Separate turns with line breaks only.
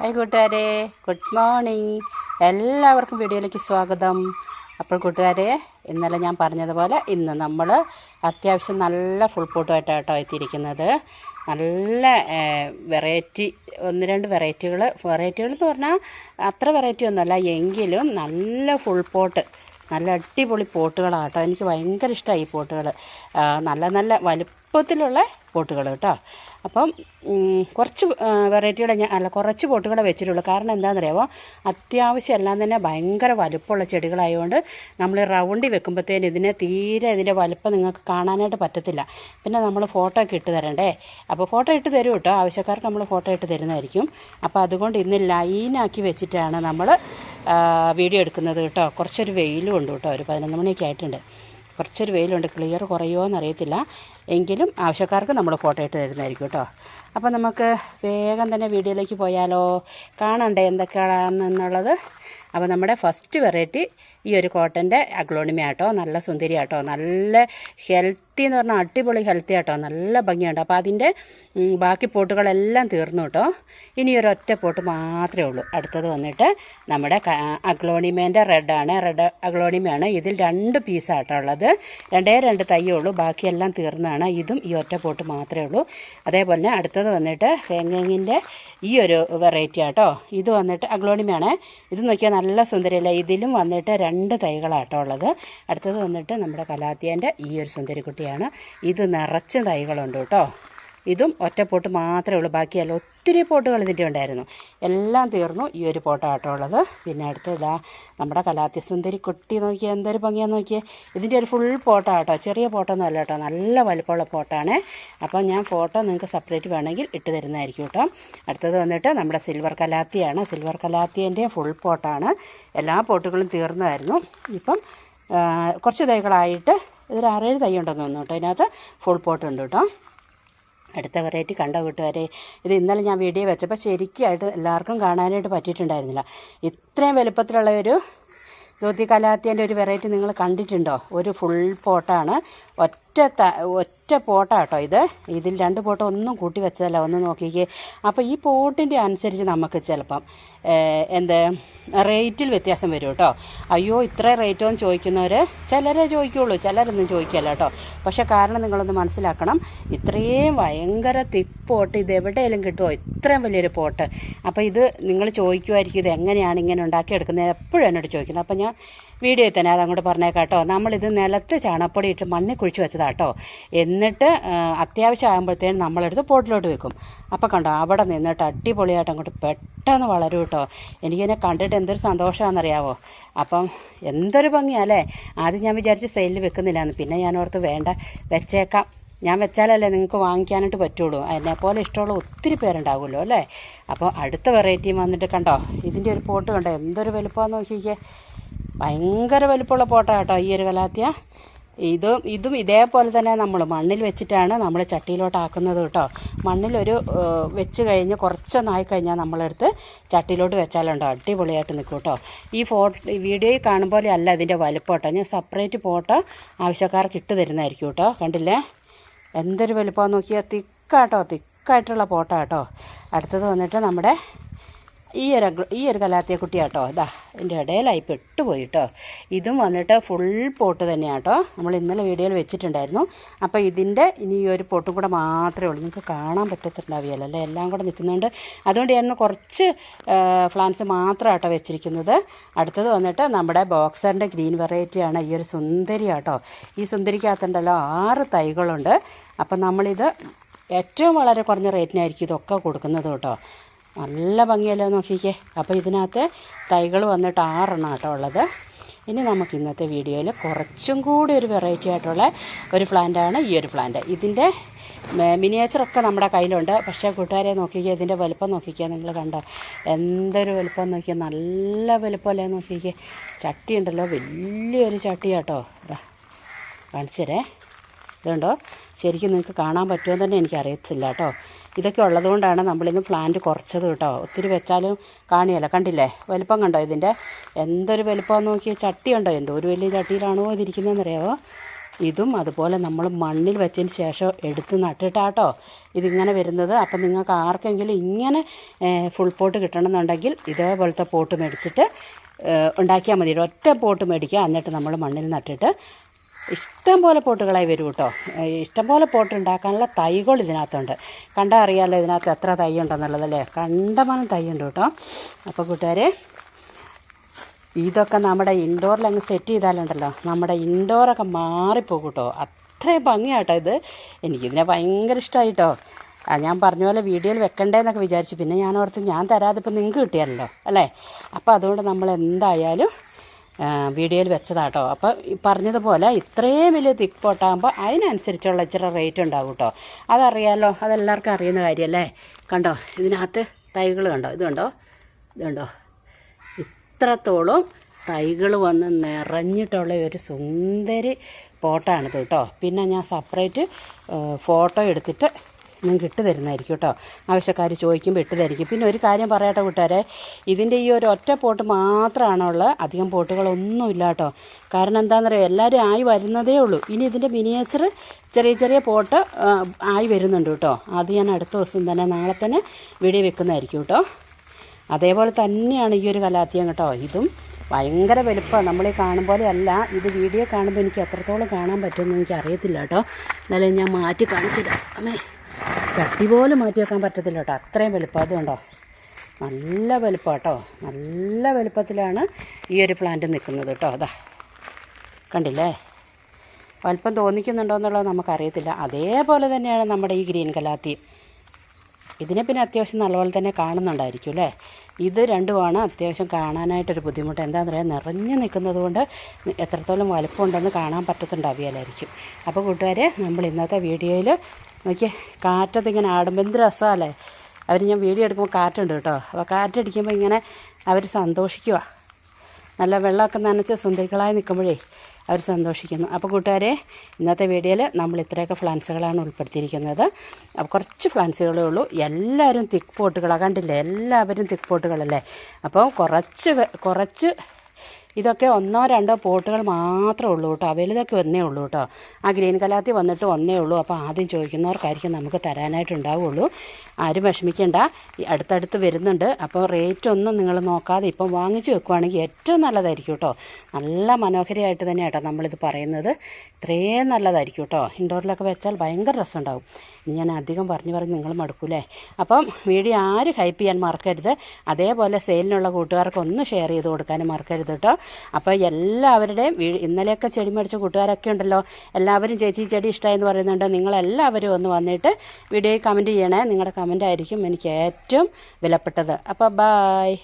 Hi കൂട്ടുകാരെ good morning. എല്ലാവർക്കും വീഡിയോയിലേക്ക് സ്വാഗതം. അപ്പോൾ കൂട്ടുകാരെ ഇന്നലെ ഞാൻ പറഞ്ഞതുപോലെ ഇന്ന് നമ്മൾ അത്യാവശ്യം നല്ല ഫുൾ പോട്ടുമായിട്ടാണ് കേട്ടോ എത്തിയിരിക്കുന്നത്. നല്ല വെറൈറ്റി ഒന്ന് രണ്ട് വെറൈറ്റികൾ വെറൈറ്റികൾ എന്ന് പറഞ്ഞാൽ അത്ര വെറൈറ്റി ഒന്നുമല്ല. എങ്കിലും നല്ല ഫുൾ പോട്ട് നല്ല അടിപൊളി പോട്ടുകളാണ് കേട്ടോ എനിക്ക് ഭയങ്കര ഇഷ്ടമായി ഈ പോട്ടുകൾ നല്ല നല്ല വലുപ്പത്തിലുള്ള പോട്ടുകൾ കേട്ടോ. അപ്പം കുറച്ച് വെറൈറ്റികളെ ഞാൻ അല്ല കുറച്ച് പോട്ടുകളെ വെച്ചിട്ടുള്ളൂ. കാരണം എന്താണെന്നറിയാമോ അത്യാവശ്യം എല്ലാം തന്നെ ഭയങ്കര വലുപ്പമുള്ള ചെടികളായതുകൊണ്ട് നമ്മൾ റൗണ്ടി വെക്കുമ്പോഴത്തേന് ഇതിനെ തീരെ ഇതിന്റെ വലുപ്പം നിങ്ങൾക്ക് കാണാനായിട്ട് പറ്റത്തില്ല. പിന്നെ നമ്മൾ ഫോട്ടോ ഒക്കെ ഇട്ട് തരണ്ടേ? അപ്പോൾ ഫോട്ടോ ഇട്ട് തരും കേട്ടോ. ആവശ്യക്കാർക്ക് നമ്മൾ ഫോട്ടോ ഇട്ട് തരുന്നതായിരിക്കും. അപ്പോൾ അതുകൊണ്ട് ഇന്ന് ലൈനാക്കി വെച്ചിട്ടാണ് നമ്മൾ വീഡിയോ എടുക്കുന്നത് കേട്ടോ. കുറച്ചൊരു വെയിലും ഉണ്ട് കേട്ടോ. ഒരു പതിനൊന്ന് മണിയൊക്കെ ആയിട്ടുണ്ട്. കുറച്ചൊരു വെയിലുണ്ട്. ക്ലിയർ കുറയുമോ എന്നറിയത്തില്ല എങ്കിലും ആവശ്യക്കാർക്ക് നമ്മൾ ഫോട്ടോ ഇട്ട് തരുന്നതായിരിക്കും കേട്ടോ. അപ്പോൾ നമുക്ക് വേഗം തന്നെ വീഡിയോയിലേക്ക് പോയാലോ? കാണണ്ടേ എന്തൊക്കെയാണെന്നുള്ളത്? അപ്പോൾ നമ്മുടെ ഫസ്റ്റ് വെറൈറ്റി ഈ ഒരു കോട്ടന്റെ അഗ്ലോണിമ ആട്ടോ. നല്ല സുന്ദരി ആട്ടോ നല്ല ഹെൽത്തി എന്ന് പറഞ്ഞാൽ അടിപൊളി ഹെൽത്തി ആട്ടോ. നല്ല ഭംഗിയുണ്ട്. അപ്പോൾ അതിന്റെ ബാക്കി പോട്ടുകളെല്ലാം തീർന്നു കേട്ടോ. ഇനി ഒരു ഒറ്റ പോട്ട് മാത്രമേ ഉള്ളൂ. അടുത്തത് വന്നിട്ട് നമ്മുടെ അഗ്ലോണിമേന്റെ റെഡാണ് റെഡ് അഗ്ലോണിമയാണ്. ഇതിൽ രണ്ട് പീസാട്ടോ ഉള്ളത്. രണ്ടേ രണ്ട് തയ്യേ ഉള്ളൂ. ബാക്കിയെല്ലാം തീർന്നതാണ് ഇതും ഈ ഒറ്റ പോട്ട് മാത്രമേ ഉള്ളൂ. അതേപോലെ അടുത്തത് വന്നിട്ട് ഹെങ്ങിങ്ങിന്റെ ഈ ഒരു വെറൈറ്റി ആട്ടോ. ഇത് വന്നിട്ട് അഗ്ലോണിമയാണ്. ഇത് നോക്കിയാൽ നല്ല സുന്ദരിയല്ല? ഇതിലും വന്നിട്ട് രണ്ട് തൈകളാട്ടോ ഉള്ളത്. അടുത്തത് വന്നിട്ട് നമ്മുടെ കലാത്തിയന്റെ ഈ ഒരു സുന്ദരിക്കുട്ടിയാണ്. ഇത് നിറച്ച് തൈകളുണ്ട് കേട്ടോ. ഇതും ഒറ്റ പോട്ട് മാത്രമേ ഉള്ളൂ. ബാക്കിയല്ല ഒത്തിരി പോട്ടുകൾ ഇതിന്റെ ഉണ്ടായിരുന്നു. എല്ലാം തീർന്നു. ഈ ഒരു പോട്ടാട്ടോ ഉള്ളത്. പിന്നെ അടുത്ത് ഇതാ നമ്മുടെ കലാത്യസുന്ദരി കുട്ടി നോക്കിയാൽ എന്തൊരു ഭംഗിയാന്ന് നോക്കിയേ. ഇതിന്റെ ഒരു ഫുൾ പോട്ടാട്ടോ. ചെറിയ പോട്ടൊന്നും അല്ല കേട്ടോ. നല്ല വലുപ്പമുള്ള പോട്ടാണ്. അപ്പോൾ ഞാൻ ഫോട്ടോ നിങ്ങൾക്ക് സെപ്പറേറ്റ് വേണമെങ്കിൽ ഇട്ട് തരുന്നതായിരിക്കും കേട്ടോ. അടുത്തത് വന്നിട്ട് നമ്മുടെ സിൽവർ കലാത്തിയാണ്. സിൽവർ കലാത്തിന്റെ ഫുൾ പോട്ടാണ്. എല്ലാ പോട്ടുകളും തീർന്നതായിരുന്നു. ഇപ്പം കുറച്ച് തൈകളായിട്ട് ഇതൊരു ആറേഴ് തൈ ഉണ്ടെന്ന് തോന്നുന്നു കേട്ടോ. ഇതിനകത്ത് ഫുൾ പോട്ടുണ്ട് കേട്ടോ. അടുത്ത വെറൈറ്റി കണ്ട കൂട്ടുകാരെ ഇത് ഇന്നലെ ഞാൻ വീഡിയോ വെച്ചപ്പോൾ ശരിക്കായിട്ട് എല്ലാവർക്കും കാണാനായിട്ട് പറ്റിയിട്ടുണ്ടായിരുന്നില്ല. ഇത്രയും വലുപ്പത്തിലുള്ള ഒരു ജ്യോതി കലാത്തിന്റെ ഒരു വെറൈറ്റി നിങ്ങൾ കണ്ടിട്ടുണ്ടോ? ഒരു ഫുൾ പോട്ടാണ് ഒറ്റ ത ഒറ്റ പോട്ടാട്ടോ ഇത്. ഇതിൽ രണ്ട് പോട്ടോ ഒന്നും കൂട്ടി വെച്ചതല്ല. ഒന്ന് നോക്കിക്കേ. അപ്പോൾ ഈ പോട്ടിന്റെ അനുസരിച്ച് നമുക്ക് ചിലപ്പം എന്ത് റേറ്റിൽ വ്യത്യാസം വരും കേട്ടോ അയ്യോ ഇത്ര റേറ്റോ എന്ന് ചോദിക്കുന്നവർ ചിലരെ ചോദിക്കുള്ളൂ. ചിലരൊന്നും ചോദിക്കല്ല കേട്ടോ പക്ഷെ കാരണം നിങ്ങളൊന്ന് മനസ്സിലാക്കണം. ഇത്രയും ഭയങ്കര തിപ്പോട്ട് പോട്ട് ഇത് എവിടെയെങ്കിലും കിട്ടുമോ ഇത്രയും വലിയൊരു പോട്ട്. അപ്പോൾ ഇത് നിങ്ങൾ ചോദിക്കുമായിരിക്കും ഇത് എങ്ങനെയാണ് ഇങ്ങനെ ഉണ്ടാക്കിയെടുക്കുന്നത്. എപ്പോഴും എന്നോട് ചോദിക്കുന്നത്. അപ്പോൾ ഞാൻ വീഡിയോയിൽ തന്നെ അതങ്ങോട്ട് പറഞ്ഞേക്കാം കേട്ടോ. നമ്മളിത് നിലത്ത് ചാണകപ്പൊടി ഇട്ട് മണ്ണിൽ കുഴിച്ച് വെച്ചതാട്ടോ എന്നിട്ട് അത്യാവശ്യമാകുമ്പോഴത്തേനും നമ്മളെടുത്ത് പോട്ടിലോട്ട് വെക്കും. അപ്പോൾ കണ്ടോ അവിടെ നിന്നിട്ട് അടിപൊളിയായിട്ട് അങ്ങോട്ട് പെട്ടെന്ന് വളരും കേട്ടോ. എനിക്കിതിനെ കണ്ടിട്ട് എന്തൊരു സന്തോഷമാണെന്നറിയാവോ? അപ്പം എന്തൊരു ഭംഗിയാല്ലേ ആദ്യം ഞാൻ വിചാരിച്ച് സെയിലിൽ വെക്കുന്നില്ലാന്ന്. പിന്നെ ഞാൻ ഓർത്ത് വേണ്ട വെച്ചേക്കാം. ഞാൻ വെച്ചാലല്ലേ നിങ്ങൾക്ക് വാങ്ങിക്കാനായിട്ട് പറ്റുള്ളൂ. എന്നെപ്പോലെ ഇഷ്ടമുള്ള ഒത്തിരി പേരുണ്ടാവുമല്ലോ അല്ലേ? അപ്പോൾ അടുത്ത വെറൈറ്റിയും വന്നിട്ട് കണ്ടോ ഇതിന്റെ ഒരു പോട്ട് കണ്ടോ എന്തൊരു വലുപ്പമാണെന്ന് നോക്കിക്കേ. ഭയങ്കര വലുപ്പമുള്ള പോട്ടാട്ടോ ഈ ഒരു കലാത്തിയ. ഇതും ഇതും ഇതേപോലെ തന്നെ നമ്മൾ മണ്ണിൽ വെച്ചിട്ടാണ് നമ്മൾ ചട്ടിയിലോട്ടാക്കുന്നത് കേട്ടോ. മണ്ണിലൊരു വെച്ച് കഴിഞ്ഞ് കുറച്ചൊന്നായി കഴിഞ്ഞാൽ നമ്മളെടുത്ത് ചട്ടിയിലോട്ട് വെച്ചാലുണ്ടോ? അടിപൊളിയായിട്ട് നിൽക്കും കേട്ടോ. ഈ ഫോട്ടോ വീഡിയോയിൽ കാണുമ്പോൾ അല്ല ഇതിന്റെ വലുപ്പം കേട്ടോ. ഞാൻ സെപ്പറേറ്റ് ഫോട്ടോ ആവശ്യക്കാർക്ക് ഇട്ട് തരുന്നതായിരിക്കും കേട്ടോ. കണ്ടില്ലേ? എന്തൊരു വലുപ്പമാണെന്ന് നോക്കിയാൽ തിക്കാട്ടോ തിക്കായിട്ടുള്ള പോട്ടാ കേട്ടോ. അടുത്തത് വന്നിട്ട് നമ്മുടെ ഈ ഒരു ഈ ഒരു കലാത്തിയ കുട്ടിയാട്ടോ ഇതാ എന്റെ ഇടയിലായി പെട്ടുപോയി കേട്ടോ ഇതും വന്നിട്ട് ഫുൾ പോട്ട് തന്നെയാണ് തന്നെയാട്ടോ. നമ്മൾ ഇന്നലെ വീഡിയോയിൽ വെച്ചിട്ടുണ്ടായിരുന്നു. അപ്പോൾ ഇതിന്റെ ഇനി ഈ ഒരു പോട്ടും കൂടെ മാത്രമേ ഉള്ളൂ. നിങ്ങൾക്ക് കാണാൻ പറ്റത്തിട്ടുണ്ടാവില്ല അല്ലേ? എല്ലാം കൂടെ നിൽക്കുന്നുണ്ട്. അതുകൊണ്ട് ഞാൻ കുറച്ച് ഫ്ലാൻസ് മാത്രമാട്ടോ വെച്ചിരിക്കുന്നത്. അടുത്തത് വന്നിട്ട് നമ്മുടെ ബോക്സറിന്റെ ഗ്രീൻ വെറൈറ്റിയാണ് ഈ ഒരു സുന്ദരിയാട്ടോ. ഈ സുന്ദരിക്കകത്തുണ്ടല്ലോ ആറ് തൈകളുണ്ട്. അപ്പം നമ്മളിത് ഏറ്റവും വളരെ കുറഞ്ഞ റേറ്റിനായിരിക്കും ഇതൊക്കെ കൊടുക്കുന്നത് കേട്ടോ. നല്ല ഭംഗിയല്ലേ നോക്കിക്കേ. അപ്പോൾ ഇതിനകത്ത് തൈകൾ വന്നിട്ട് ആറെണ്ണം കേട്ടോ ഉള്ളത്. ഇനി നമുക്ക് ഇന്നത്തെ വീഡിയോയിൽ കുറച്ചും കൂടി ഒരു വെറൈറ്റി ആയിട്ടുള്ള ഒരു പ്ലാന്റാണ് ഈ ഒരു പ്ലാന്റ് ഇതിന്റെ മിനിയേച്ചറൊക്കെ നമ്മുടെ കയ്യിലുണ്ട്. പക്ഷേ കൂട്ടുകാരെ നോക്കിക്കുക ഇതിന്റെ വലുപ്പം നോക്കിക്കുക നിങ്ങൾ കണ്ടോ? എന്തൊരു വലുപ്പം നോക്കിയ നല്ല വലുപ്പമല്ലേ നോക്കിക്കുക ചട്ടി ഉണ്ടല്ലോ വലിയൊരു ചട്ടി കേട്ടോ ഇതാ കാണിച്ചു തരേ ഇതുണ്ടോ? ശരിക്കും നിങ്ങൾക്ക് കാണാൻ പറ്റുമോ തന്നെ എനിക്കറിയത്തില്ല കേട്ടോ. ഇതൊക്കെ ഉള്ളതുകൊണ്ടാണ് നമ്മളിന്ന് പ്ലാന്റ് കുറച്ചത് കേട്ടോ. ഒത്തിരി വെച്ചാലും കാണിയല്ല കണ്ടില്ലേ? വലിപ്പം കണ്ടോ ഇതിന്റെ എന്തൊരു വലുപ്പം നോക്കിയ ചട്ടി ഉണ്ടോ എന്തോ ഒരു വലിയ ചട്ടിയിലാണോ ഇതിരിക്കുന്നതെന്നറിയാവോ? ഇതും അതുപോലെ നമ്മൾ മണ്ണിൽ വെച്ചതിന് ശേഷം എടുത്ത് നട്ടിട്ടാട്ടോ ഇതിങ്ങനെ വരുന്നത്. അപ്പം നിങ്ങൾക്ക് ആർക്കെങ്കിലും ഇങ്ങനെ ഫുൾ പോട്ട് കിട്ടണമെന്നുണ്ടെങ്കിൽ ഇതേപോലത്തെ പോട്ട് മേടിച്ചിട്ട് ഉണ്ടാക്കിയാൽ മതി. ഒറ്റ പോട്ട് മേടിക്കുക. എന്നിട്ട് നമ്മൾ മണ്ണിൽ നട്ടിട്ട് ഇഷ്ടം പോലെ പോട്ടുകളായി വരും കേട്ടോ. ഇഷ്ടം പോലെ പോട്ട് ഉണ്ടാക്കാനുള്ള തൈകൾ ഇതിനകത്തുണ്ട്. കണ്ടാൽ അറിയാമല്ലോ ഇതിനകത്ത് എത്ര തൈ ഉണ്ടെന്നുള്ളതല്ലേ? കണ്ടമാനം തൈ ഉണ്ട് കേട്ടോ. അപ്പോൾ കൂട്ടുകാരെ ഇതൊക്കെ നമ്മുടെ ഇൻഡോറിൽ അങ്ങ് സെറ്റ് ചെയ്താലുണ്ടല്ലോ. നമ്മുടെ ഇൻഡോറൊക്കെ മാറിപ്പോകും കേട്ടോ. അത്രയും ഭംഗിയാട്ടോ ഇത്. എനിക്കിതിനെ ഭയങ്കര ഇഷ്ടമായിട്ടോ ഞാൻ പറഞ്ഞ പോലെ വീഡിയോയിൽ വെക്കണ്ടേന്നൊക്കെ വിചാരിച്ചു പിന്നെ ഞാൻ ഓർത്ത് ഞാൻ തരാതിപ്പോൾ നിങ്ങൾക്ക് കിട്ടിയല്ലോ അല്ലേ? അപ്പോൾ അതുകൊണ്ട് നമ്മൾ എന്തായാലും വീഡിയോയിൽ വെച്ചതാട്ടോ. അപ്പോൾ പറഞ്ഞതുപോലെ ഇത്രയും വലിയ തിക്ക് പോട്ടാകുമ്പോൾ അതിനനുസരിച്ചുള്ള ഇച്ചിരി റേറ്റ് ഉണ്ടാവും കേട്ടോ അതറിയാലോ അതെല്ലാവർക്കും അറിയുന്ന കാര്യമല്ലേ കണ്ടോ ഇതിനകത്ത് തൈകൾ കണ്ടോ? ഇതുണ്ടോ ഇതുണ്ടോ ഇത്രത്തോളം തൈകൾ വന്ന് നിറഞ്ഞിട്ടുള്ള ഒരു സുന്ദരി പോട്ടാണിത് കേട്ടോ പിന്നെ ഞാൻ സെപ്പറേറ്റ് ഫോട്ടോ എടുത്തിട്ട് നിങ്ങൾക്ക് ഇട്ട് തരുന്നതായിരിക്കും കേട്ടോ. ആവശ്യക്കാർ ചോദിക്കുമ്പോൾ ഇട്ട് തരിക്കും പിന്നെ ഒരു കാര്യം പറയാട്ടോ കൂട്ടുകാരെ ഇതിന്റെ ഈ ഒരു ഒറ്റ പോട്ട് മാത്രമാണുള്ളത് അധികം പോട്ടുകളൊന്നും ഇല്ല കേട്ടോ. കാരണം എന്താണെന്നറിയോ എല്ലാവരും ആയി വരുന്നതേ ഉള്ളൂ. ഇനി ഇതിന്റെ മിനിയേച്ചർ ചെറിയ ചെറിയ പോട്ട് ആയി വരുന്നുണ്ട് കേട്ടോ. അത് ഞാൻ അടുത്ത ദിവസം തന്നെ നാളെ തന്നെ വീഡിയോ വെക്കുന്നതായിരിക്കും കേട്ടോ. അതേപോലെ തന്നെയാണ് ഈ ഒരു കലാത്തിയം കേട്ടോ. ഇതും ഭയങ്കര വലുപ്പമാണ് നമ്മൾ കാണും പോലെ അല്ല. ഇത് വീഡിയോ കാണുമ്പോൾ എനിക്ക് എത്രത്തോളം കാണാൻ പറ്റുമെന്ന് എനിക്ക് അറിയത്തില്ല കേട്ടോ. എന്നാലും ഞാൻ മാറ്റി കാണിച്ചില്ല അമ്മേ. ചട്ടി പോലും മാറ്റി വെക്കാൻ പറ്റത്തില്ല കേട്ടോ. അത്രയും വലുപ്പം. അതുകൊണ്ടോ? നല്ല വലുപ്പം കേട്ടോ. നല്ല വലുപ്പത്തിലാണ് ഈ ഒരു പ്ലാന്റ് നിൽക്കുന്നത് കേട്ടോ. അതാ. കണ്ടില്ലേ? വലുപ്പം തോന്നിക്കുന്നുണ്ടോ എന്നുള്ളത് നമുക്കറിയത്തില്ല. അതേപോലെ തന്നെയാണ് നമ്മുടെ ഈ ഗ്രീൻ കലാത്തി. ഇതിനെ പിന്നെ അത്യാവശ്യം നല്ലപോലെ തന്നെ കാണുന്നുണ്ടായിരിക്കും അല്ലേ? ഇത് രണ്ടുമാണ് അത്യാവശ്യം കാണാനായിട്ടൊരു ബുദ്ധിമുട്ട്. എന്താണെന്ന് പറയാൻ നിറഞ്ഞു നിൽക്കുന്നത് കൊണ്ട് എത്രത്തോളം വലുപ്പമുണ്ടെന്ന് കാണാൻ പറ്റത്തുണ്ടാവില്ലായിരിക്കും. അപ്പോൾ കൂട്ടുകാരെ നമ്മൾ ഇന്നത്തെ വീഡിയോയിൽ നോക്കിയേ കാറ്റത്ത് ഇങ്ങനെ ആടുമ്പോൾ എന്ത് രസമല്ലേ അവർ ഞാൻ വീഡിയോ എടുക്കുമ്പോൾ കാറ്റുണ്ട് കേട്ടോ. അപ്പോൾ കാറ്റടിക്കുമ്പോൾ ഇങ്ങനെ അവർ സന്തോഷിക്കുക നല്ല വെള്ളമൊക്കെ നനച്ച് സുന്ദരികളായി നിൽക്കുമ്പോഴേ അവർ സന്തോഷിക്കുന്നു. അപ്പോൾ കൂട്ടുകാരെ ഇന്നത്തെ വീഡിയോയിൽ നമ്മൾ ഇത്രയൊക്കെ ഫ്ലാൻസുകളാണ് ഉൾപ്പെടുത്തിയിരിക്കുന്നത്. അപ്പോൾ കുറച്ച് ഫ്ലാൻസുകളേ ഉള്ളൂ. എല്ലാവരും തിക്ക് പോട്ടുകളാണ് കണ്ടില്ലേ? എല്ലാവരും തിക്ക് പോട്ടുകളല്ലേ? അപ്പോൾ കുറച്ച് കുറച്ച് ഇതൊക്കെ ഒന്നോ രണ്ടോ പോട്ടുകൾ മാത്രമേ ഉള്ളൂ കേട്ടോ. വലുതൊക്കെ ഒന്നേ ഉള്ളൂ കേട്ടോ. ആ ഗ്രീൻ കലാത്തി വന്നിട്ട് ഒന്നേ ഉള്ളൂ. അപ്പോൾ ആദ്യം ചോദിക്കുന്നവർക്കായിരിക്കും നമുക്ക് തരാനായിട്ടുണ്ടാവുള്ളൂ. ആരും വിഷമിക്കേണ്ട. അടുത്തടുത്ത് വരുന്നുണ്ട്. അപ്പോൾ റേറ്റ് ഒന്നും നിങ്ങൾ നോക്കാതെ ഇപ്പം വാങ്ങിച്ച് വെക്കുവാണെങ്കിൽ ഏറ്റവും നല്ലതായിരിക്കും കേട്ടോ. നല്ല മനോഹരമായിട്ട് തന്നെ കേട്ടോ നമ്മളിത് പറയുന്നത്. ഇത്രയും നല്ലതായിരിക്കും കേട്ടോ. ഇൻഡോറിലൊക്കെ വെച്ചാൽ ഭയങ്കര രസമുണ്ടാവും. ഞാൻ അധികം പറഞ്ഞു പറഞ്ഞ് നിങ്ങൾ മടുക്കൂലേ? അപ്പം വീഡിയോ ആര് ഹൈപ്പ് ചെയ്യാൻ മറക്കരുത്. അതേപോലെ സെയിലിനുള്ള കൂട്ടുകാർക്ക് ഒന്ന് ഷെയർ ചെയ്ത് കൊടുക്കാനും മറക്കരുത് കേട്ടോ അപ്പോൾ എല്ലാവരുടെയും ഇന്നലെയൊക്കെ ചെടി മേടിച്ച കൂട്ടുകാരൊക്കെ ഉണ്ടല്ലോ. എല്ലാവരും ചേച്ചി ചെടി ഇഷ്ടമായെന്ന് പറയുന്നുണ്ട്. നിങ്ങളെല്ലാവരും ഒന്ന് വന്നിട്ട് വീഡിയോയിൽ കമന്റ് ചെയ്യണേ. നിങ്ങളുടെ കമന്റ് ആയിരിക്കും എനിക്ക് ഏറ്റവും വിലപ്പെട്ടത്. അപ്പോൾ ബായ്